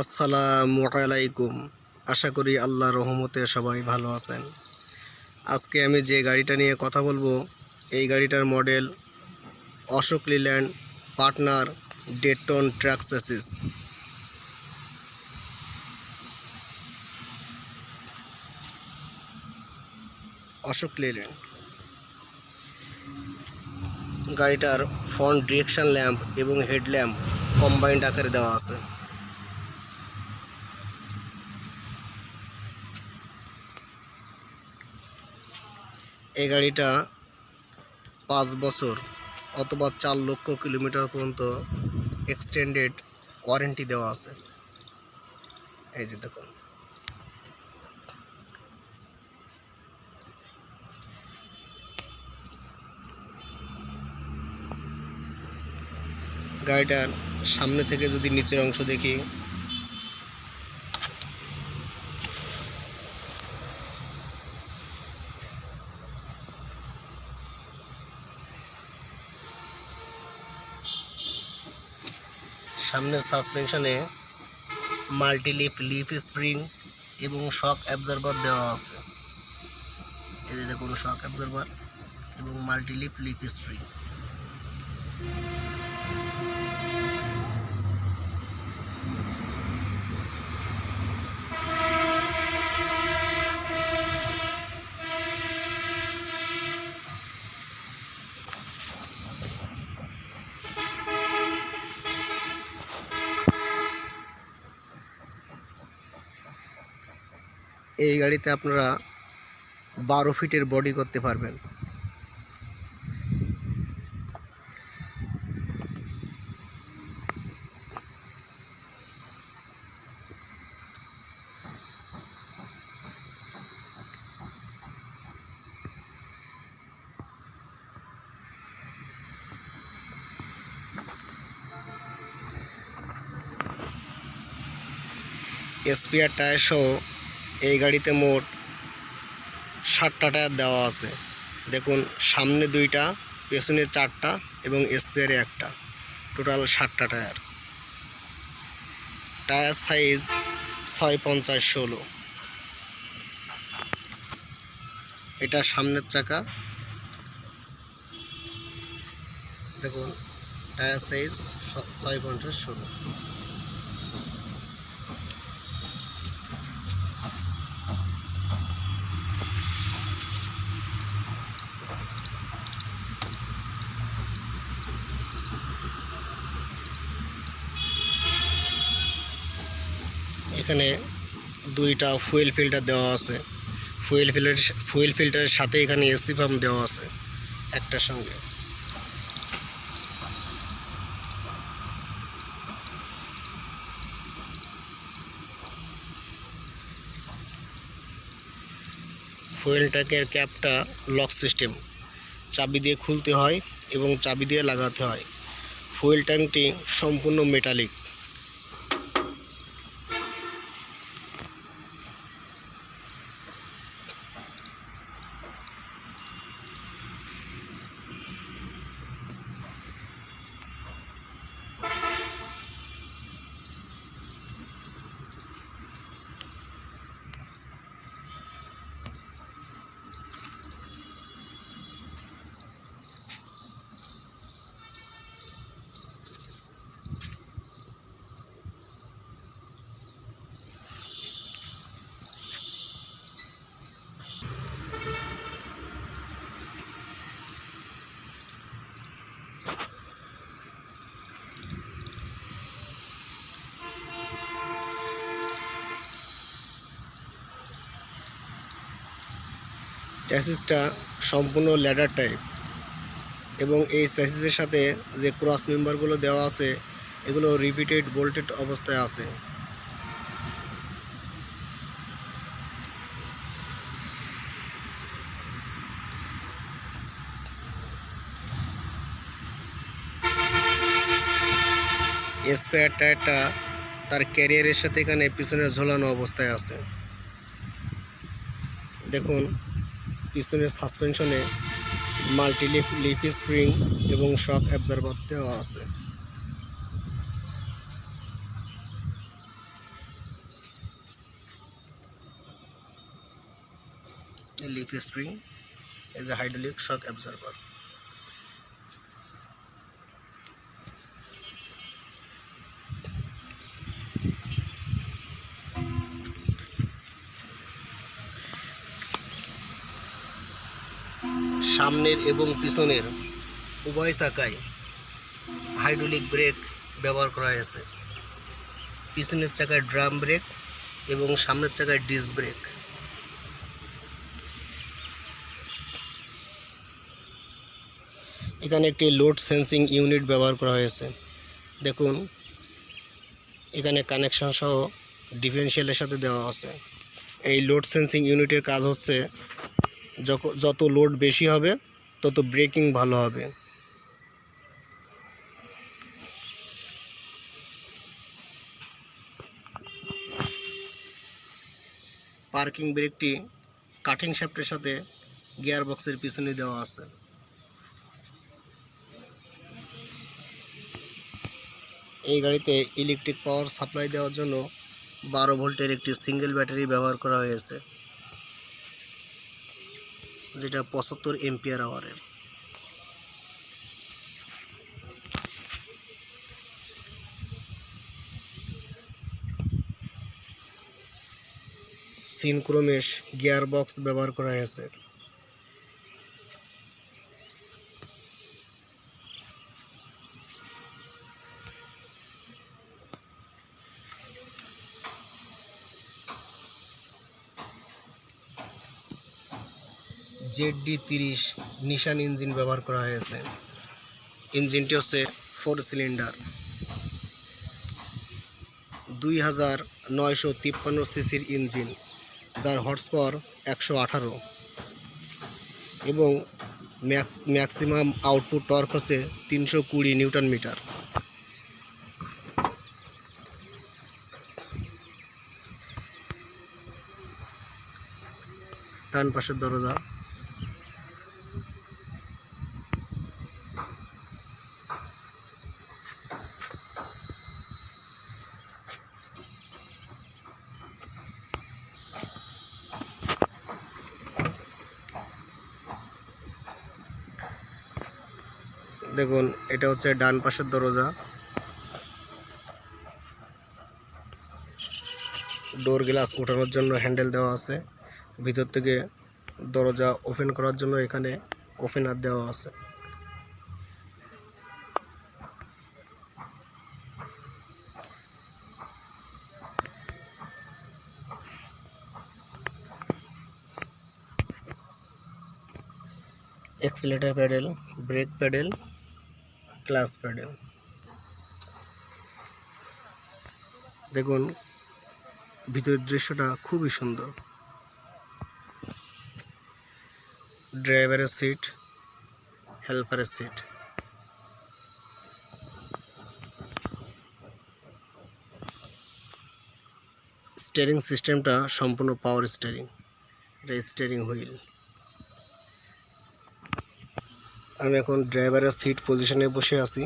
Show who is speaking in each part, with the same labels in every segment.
Speaker 1: আসসালামু আলাইকুম। আশা করি আল্লাহ রহমতে সবাই ভালো আছেন। আজকে আমি যে গাড়িটা নিয়ে কথা বলব, এই গাড়িটার মডেল অশোক লিল্যান্ড পার্টনার ডেটন ট্রাক সেসিস। অশোক লিল্যান্ড। গাড়িটার ফ্রন্ট ডিরেকশন ল্যাম্প এবং হেডল্যাম্প কম্বাইন্ড আকারে দেওয়া আছে। এই গাড়িটা পাঁচ বছর অথবা চার লক্ষ কিলোমিটার পর্যন্ত এক্সটেন্ডেড ওয়ারেন্টি দেওয়া আছে। এই যে দেখুন। গাড়িটার সামনে থেকে যদি নিচের অংশ দেখি সামনের সাসপেনশনে মাল্টিলিপ লিফ স্প্রিং এবং শক অ্যাবজারভার দেওয়া আছে। এই যে দেখুন, শক অ্যাবজারভার এবং মাল্টি লিফ লিফ স্প্রিং। এই গাড়িতে আপনারা বারো ফিটের বডি করতে পারবেন। এসপিআর টায়ার সহ এই গাড়িতে মোট ষাটটা টায়ার দেওয়া আছে। দেখুন, সামনে দুইটা, পেছনে চারটা এবং স্পেয়ারে একটা। টোটাল ষাটটা টায়ার। টায়ার সাইজ ছয় পঞ্চাশ ষোলো। এটা সামনের চাকা। দেখুন, টায়ার সাইজ ছয় পঞ্চাশ ষোলো। এখানে দুইটা ফুয়েল ফিল্টার দেওয়া আছে। ফুয়েল ফিল্টার ফুয়েল ফিল্টারের সাথে এখানে এসি পাম্প দেওয়া আছে একটার সঙ্গে। ফুয়েল ট্যাঙ্কের ক্যাপটা লক সিস্টেম চাবি দিয়ে খুলতে হয় এবং চাবি দিয়ে লাগাতে হয়। ফুয়েল ট্যাঙ্কটি সম্পূর্ণ মেটালিক চ্যাসিসটা সম্পূর্ণ ল্যাডার টাইপ এবং এই চ্যাসিসের সাথে যে ক্রস মেম্বারগুলো দেওয়া আছে, এগুলো রিপিটেড বোল্টেড অবস্থায় আছে। স্পেয়ার টায়ারটা তার ক্যারিয়ারের সাথে এখানে পিছনে ঝোলানো অবস্থায় আছে। দেখুন পিছনের সাসপেনশনে মাল্টি লিফ লিফ স্প্রিং এবং শক অ্যাবজারভার দেওয়া আছে। Leaf spring as a hydraulic shock absorber সামনের এবং পিছনের উভয় চাকায় হাইড্রোলিক ব্রেক ব্যবহার করা হয়েছে। পিছনের চাকায় ড্রাম ব্রেক এবং সামনের চাকায় ডিস ব্রেক। এখানে একটি লোড সেন্সিং ইউনিট ব্যবহার করা হয়েছে। দেখুন, এখানে কানেকশন সহ ডিফারেন্সিয়ালের সাথে দেওয়া আছে। এই লোড সেন্সিং ইউনিটের কাজ হচ্ছে যত লোড বেশি হবে, তত ব্রেকিং ভালো হবে। পার্কিং ব্রেকটি কাটিং শ্যাফটের সাথে গিয়ার বক্সের পিছনে দেওয়া আছে। এই গাড়িতে ইলেকট্রিক পাওয়ার সাপ্লাই দেওয়ার জন্য বারো ভোল্টের একটি সিঙ্গেল ব্যাটারি ব্যবহার করা হয়েছে। যেটা পঁচাত্তর এম্পিয়ার আওয়ারের সিনক্রোমেশ গিয়ারবক্স ব্যবহার করা হয়েছে। জেড ডি তিরিশ নিশান ইঞ্জিন ব্যবহার করা হয়েছে। ইঞ্জিনটি হচ্ছে ফোর সিলিন্ডার। দুই হাজার নয়শো তিপ্পান্ন সিসির ইঞ্জিন, যার হর্স পাওয়ার একশো আঠারো। এবং ম্যাক্সিমাম আউটপুট টর্ক হচ্ছে তিনশো কুড়ি নিউটন মিটার। ডান পাশের দরজা। দেখুন, এটা হচ্ছে ডান পাশের দরজা। ডোর গ্লাস ওঠানোর জন্য হ্যান্ডেল দেওয়া আছে। ভিতর থেকে দরজা ওপেন করার জন্য এখানে ওপেনার দেওয়া আছে। Accelerator pedal brake pedal clutch pedal দেখুন, ভিতরের দৃশ্যটা খুবই সুন্দর। ড্রাইভারের সিট, হেল্পারের সিট। স্টিয়ারিং সিস্টেমটা সম্পূর্ণ পাওয়ার স্টিয়ারিং এটা স্টিয়ারিং হুইল আমি এখন ড্রাইভারের সিট পজিশনে বসে আছি।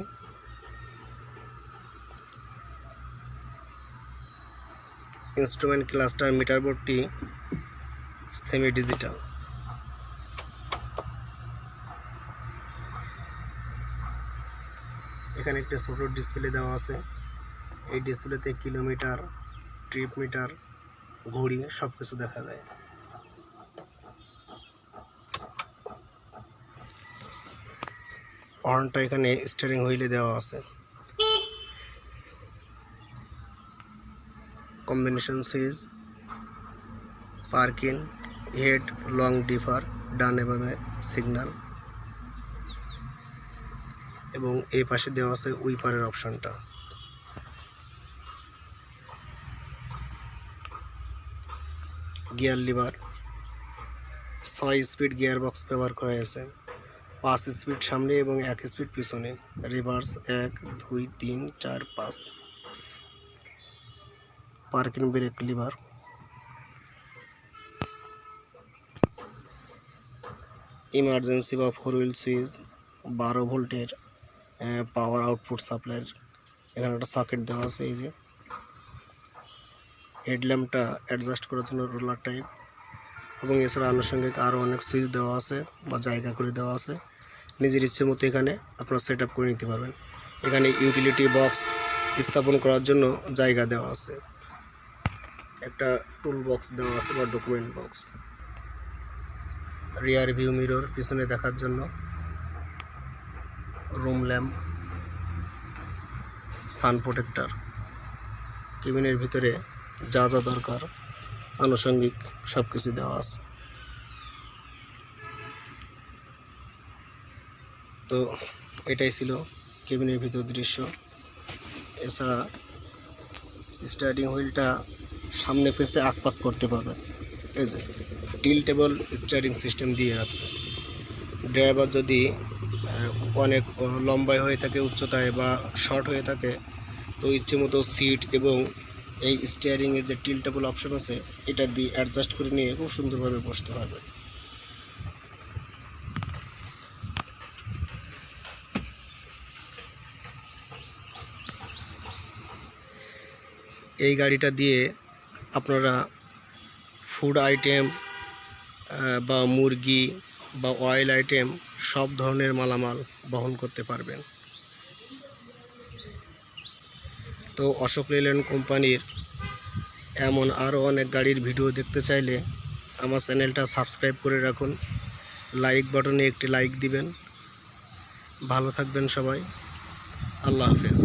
Speaker 1: ইনস্ট্রুমেন্ট ক্লাস্টার মিটার বোর্ডটি সেমি ডিজিটাল এখানে একটা ছোট ডিসপ্লে দেওয়া আছে। এই ডিসপ্লেতে কিলোমিটার ট্রিপ মিটার ঘড়ি সব কিছু দেখা যায়। হর্নটা এখানে স্টিয়ারিং হুইলে দেওয়া আছে। Combination switch parking head long dipper ডান এভাবে সিগন্যাল এবং এই পাশে দেওয়া আছে উইপারের অপশনটা গিয়ার লিভার ছয় স্পিড গিয়ার বক্স ব্যবহার করা হয়েছে। পাঁচ স্পিড সামনে এবং এক স্পিড পিছনে। রিভার্স এক, দুই, তিন, চার, পাঁচ। Parking brake, lever. ইমার্জেন্সি বা ফোর হুইল সুইচ বারো ভোল্টের পাওয়ার আউটপুট সাপ্লাইয়ের এখানে একটা সকেট দেওয়া আছে, এই যে। হেডল্যাম্পটা অ্যাডজাস্ট করার জন্য রোলার টাইপ এবং এছাড়া আনুষঙ্গিক আরও অনেক সুইচ দেওয়া আছে বা জায়গা করে দেওয়া আছে। নিজের ইচ্ছে মতো এখানে আপনারা সেট করে নিতে পারবেন। এখানে ইউটিলিটি বক্স স্থাপন করার জন্য জায়গা দেওয়া আছে। একটা টুল বক্স দেওয়া আছে বা document box rear view mirror পিছনে দেখার জন্য। রুম ল্যাম্প সান প্রোটেক্টর কেবিনের ভিতরে যা যা দরকার আনুষঙ্গিক সব কিছু দেওয়া আছে। তো এটাই ছিল কেবিনের ভিতর দৃশ্য। এছাড়া স্টার্টিং হুইলটা সামনে পেছে আকপাস করতে পারবে। এই যে টিলটেবল স্টারিং সিস্টেম দিয়ে রাখছে। ড্রাইভার যদি অনেক লম্বায় হয়ে থাকে উচ্চতায় বা শর্ট হয়ে থাকে, তো ইচ্ছে মতো সিট এবং এই স্টিয়ারিংয়ের যে টিল টেবল অপশন আছে, এটা দিয়ে অ্যাডজাস্ট করে নিয়ে খুব সুন্দরভাবে বসতে পারবে। এই গাড়িটা দিয়ে আপনারা ফুড আইটেম বা মুরগি, বা অয়েল আইটেম সব ধরনের মালামাল বহন করতে পারবেন। তো অশোক লেল্যান্ড কোম্পানির এমন আরও অনেক গাড়ির ভিডিও দেখতে চাইলে আমার চ্যানেলটা সাবস্ক্রাইব করে রাখুন। লাইক বাটনে একটি লাইক দিবেন। ভালো থাকবেন সবাই। আল্লাহ হাফেজ।